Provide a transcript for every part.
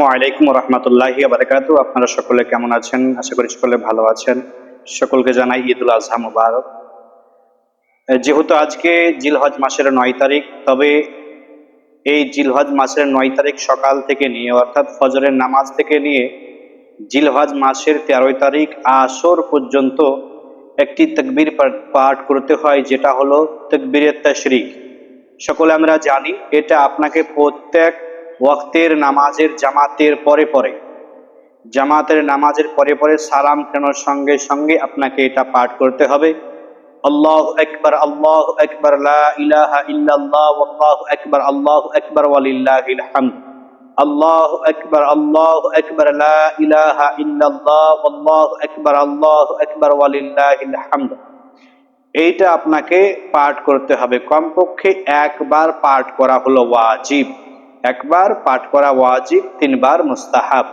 আসসালামু রহমতুল্লাহি বারাকাতু আপনারা সকলে কেমন আছেন? আশা করি সকলে ভালো আছেন। সকলকে জানাই ঈদুল আজহা মুবারক। যেহেতু আজকে জিলহজ মাসের নয় তারিখ, তবে এই জিলহজ মাসের নয় তারিখ সকাল থেকে নিয়ে, অর্থাৎ ফজরের নামাজ থেকে নিয়ে জিলহজ মাসের তেরোই তারিখ আসর পর্যন্ত একটি তকবির পাঠ- করতে হয়, যেটা হলো তকবিরের তশরিক। সকলে আমরা জানি, এটা আপনাকে প্রত্যেক ওয়াক্তের নামাজের জামাতের পরে পরে। জামাতের নামাজের পরে পরে সালাম ফেরানোর সঙ্গে সঙ্গে আপনাকে এটা পাঠ করতে হবে? আল্লাহ একবার আল্লাহ একবার ইলাহা ইল্লাল্লাহ, আল্লাহ একবার আল্লাহ একবার ওয়ালিল্লাহিল আল্লাহ একবার আল্লাহ একবার ইলাহা ইল্লাল্লাহ, আল্লাহ একবার আল্লাহ একবার ওয়ালিল্লাহিল এইটা আপনাকে পাঠ করতে হবে। কমপক্ষে একবার পাঠ করা হলো ওয়াজিব। একবার পাঠ করা ওয়াজিব, তিনবার মুস্তাহাব।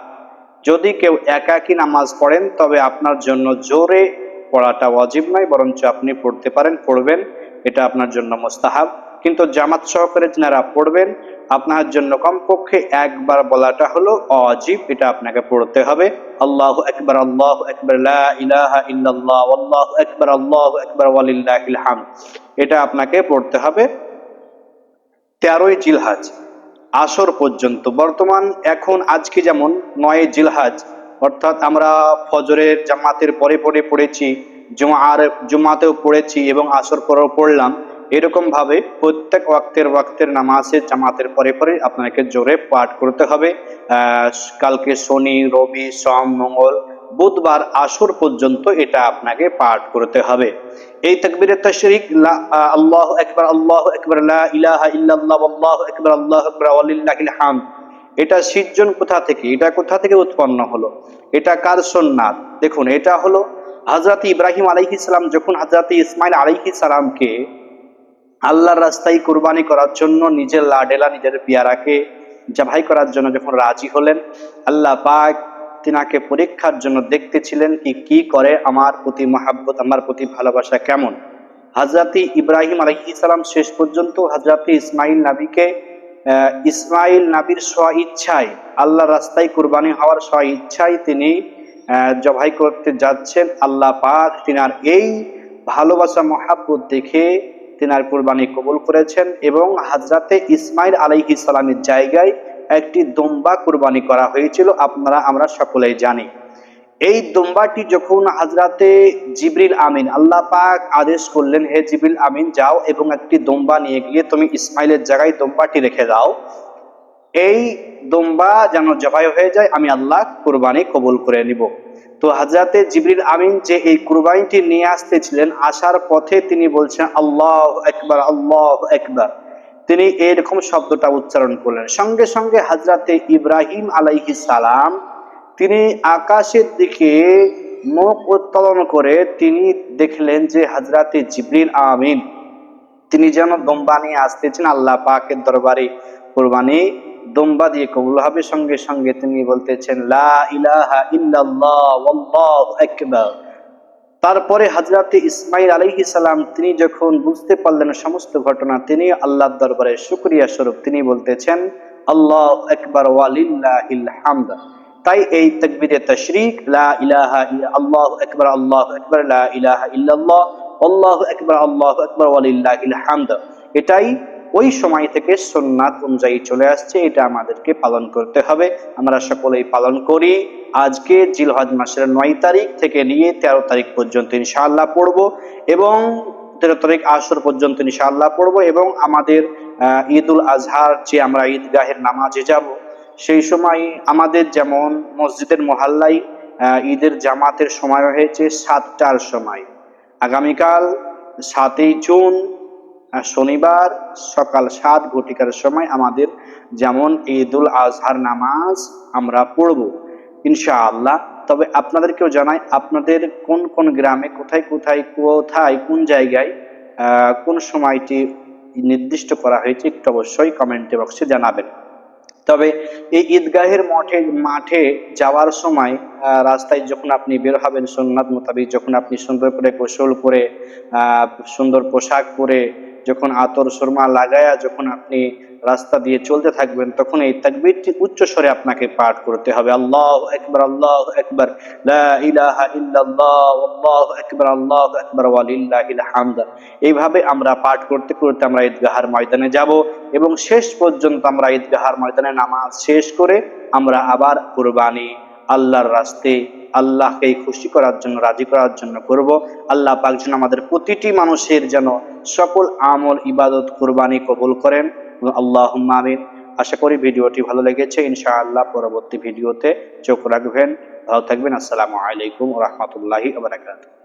যদি কেউ একাকী নামাজ পড়েন, তবে আপনার জন্য জোরে পড়াটা ওয়াজিব নয়, বরঞ্চ আপনি পড়তে পারেন, পড়বেন, এটা আপনার জন্য মুস্তাহাব। কিন্তু জামাত সহকারে যারা পড়বেন, আপনার জন্য কমপক্ষে একবার বলাটা হলো অজিব এটা আপনাকে পড়তে হবে। আল্লাহ একবার আল্লাহ একবার ইলাহা ইল্লাল্লাহ, আল্লাহ একবার আল্লাহ একবার ওয়ালিল্লাহিল হামদ। এটা আপনাকে পড়তে হবে। তেরোই জিলহাজ। আসর পর্যন্ত। বর্তমান, এখন, আজকে যেমন নয় জিলহাজ, অর্থাৎ আমরা ফজরের জামাতের পরে পরে পড়েছি, জুমার, জুমাতেও পড়েছি এবং আসর পরেও পড়লাম এরকম ভাবে প্রত্যেক ওয়াক্তের ওয়াক্তের নামাজে জামাতের পরে পরে আপনাকে জোরে পাঠ করতে হবে। কালকে শনি, রবি, সোম, মঙ্গল বুধবার আসর পর্যন্ত এটা আপনাকে পাঠ করতে হবে। এই তাকবীরের তাশরিক আল্লাহ একবার আল্লাহ একবার ইলাহা ইল্লাল্লাহ, আল্লাহ একবার আল্লাহ ওয়ালিল্লাহিল হামদ। এটা সিজন কোথা থেকে? এটা কোথা থেকে উৎপন্ন হলো? এটা কার সুন্নাত দেখুন, এটা হলো হযরত ইব্রাহিম আলাইহিস সালাম যখন হযরত ইসমাইল আলাইহিস সালামকে আল্লাহর রাস্তায় কুরবানি করার জন্য নিজের লাডেলা, নিজের পিয়ারাকে জাভাই করার জন্য যখন রাজি হলেন, আল্লাহ পাক তিনাকে পরীক্ষার জন্য দেখতেছিলেন কি কি করে, আমার প্রতি মহাব্বত, আমার প্রতি ভালোবাসা কেমন? হাজরাতি ইব্রাহিম আলাইহিস সালাম শেষ পর্যন্ত হাজরাতি ইসমাইল নাবিকে ইসমাইল নাবির স্ব ইচ্ছায় আল্লাহ রাস্তায় কুরবানি হওয়ার স্ব ইচ্ছায় তিনি জবাই করতে যাচ্ছেন। আল্লাহ পাক তিনার এই ভালোবাসা, মহাব্বত দেখে তিনার কুরবানি কবুল করেছেন এবং হাজরাতে ইসমাইল আলাইহি সালামের জায়গায় একটি দম্বা কুরবানি করা হয়েছিল, আপনারা, আমরা সকলেই জানি। এই দম্বাটি যখন হাজরাতে জিবরিল আমিন, আল্লাহ পাক আদেশ করলেন, হে জিবরিল আমিন, যাও এবং একটি দম্বা নিয়ে গিয়ে তুমি ইসমাইলের জায়গায় দম্বাটি রেখে দাও। এই দম্বা যেন জবাই হয়ে যায়, আমি আল্লাহ কুরবানি কবুল করে নিব। তো হাজরাতে জিবরিল আমিন যে এই কুরবানিটি নিয়ে আসতেছিলেন, আসার পথে তিনি বলছেন, আল্লাহ একবার আল্লাহ একবার। তিনি এরকম শব্দটা উচ্চারণ করলেন। সঙ্গে সঙ্গে হাজরাতে ইব্রাহিম আলাইহি সালাম তিনি আকাশের দিকে মুখ উত্তোলন করে তিনি দেখলেন যে হাজরাতে জিবরিল আমিন, তিনি যেন দম্বা নিয়ে আসতেছেন আল্লাহ পাকের দরবারে কোরবানি। দম্বা দিয়ে কবুল হবে। সঙ্গে সঙ্গে তিনি বলতেছেন, লা ইলাহা ইল্লাল্লাহ, ওয়াল্লাহু আকবার। তারপরে হাজরাতে ইসমাইল আলাইহিস সালাম তিনি যখন বুঝতে পারলেন সমস্ত ঘটনা, তিনি আল্লাহর দরবারে শুকরিয়া স্বরূপ, তিনি বলতেছেন, আল্লাহ একবার হামদ। তাই এই তাকবীরে তাশরিক আল্লাহু আকবার আল্লাহু আকবার, লা ইলাহা ইল্লাল্লাহ, আল্লাহু আকবার আল্লাহু আকবার ওয়ালিল্লাহিল হামদ। এটাই ওই সময় থেকে সুন্নাত অনুযায়ী চলে আসছে, এটা আমাদেরকে পালন করতে হবে। আমরা সকলেই পালন করি। আজকে জিলহজ মাসের নয় তারিখ থেকে নিয়ে তেরো তারিখ পর্যন্ত ইনশাআল্লাহ পড়ব এবং তেরো তারিখ আসর পর্যন্ত ইনশাআল্লাহ পড়ব এবং আমাদের ঈদুল আজহার যে আমরা ঈদগাহের নামাজে যাব, সেই সময় আমাদের যেমন মসজিদের মহাল্লায় ঈদের জামাতের সময় হয়েছে সাতটার সময়। আগামীকাল সাতই জুন শনিবার সকাল সাত ঘটিকার সময় আমাদের যেমন ঈদুল আজহার নামাজ আমরা পড়ব, ইনশাআল্লাহ। তবে আপনাদেরকেও জানাই, আপনাদের কোন কোন গ্রামে, কোথায় কোথায় কোথায়, কোন জায়গায় কোন সময়টি নির্দিষ্ট করা হয়েছে একটু অবশ্যই কমেন্ট বক্সে জানাবেন। তবে এই ঈদগাহের মঠে, মাঠে যাওয়ার সময় রাস্তায় যখন আপনি বের হবেন, সোননাথ মোতাবিক যখন আপনি সুন্দর করে গোসল করে সুন্দর পোশাক পরে যখন আতর সুরমা লাগায়া যখন আপনি রাস্তা দিয়ে চলতে থাকবেন, তখন এই তাকবীরটি উচ্চ স্বরে আপনাকে পাঠ করতে হবে। আল্লাহ একবার আল্লাহ একবার ইল্লাল্লাহ, আল্লাহু ওয়ালিল্লাহিল হামদ। এইভাবে আমরা পাঠ করতে করতে আমরা ঈদগাহার ময়দানে যাব এবং শেষ পর্যন্ত আমরা ঈদগাহার ময়দানে নামাজ শেষ করে আমরা আবার কুরবানি আল্লাহর রাস্তে আল্লাহকে খুশি করার জন্য, রাজি করার জন্য করব। আল্লাহ পাক যেন আমাদের প্রতিটি মানুষের যেন সকল আমল, ইবাদত, কোরবানি কবুল করেন। আল্লাহ আমিন। আশা করি ভিডিওটি ভালো লেগেছে। ইনশাআল্লাহ পরবর্তী ভিডিওতে চোখ রাখবেন। ভালো থাকবেন। আসসালামু আলাইকুম রহমতুল্লাহি আবরাকাতুহ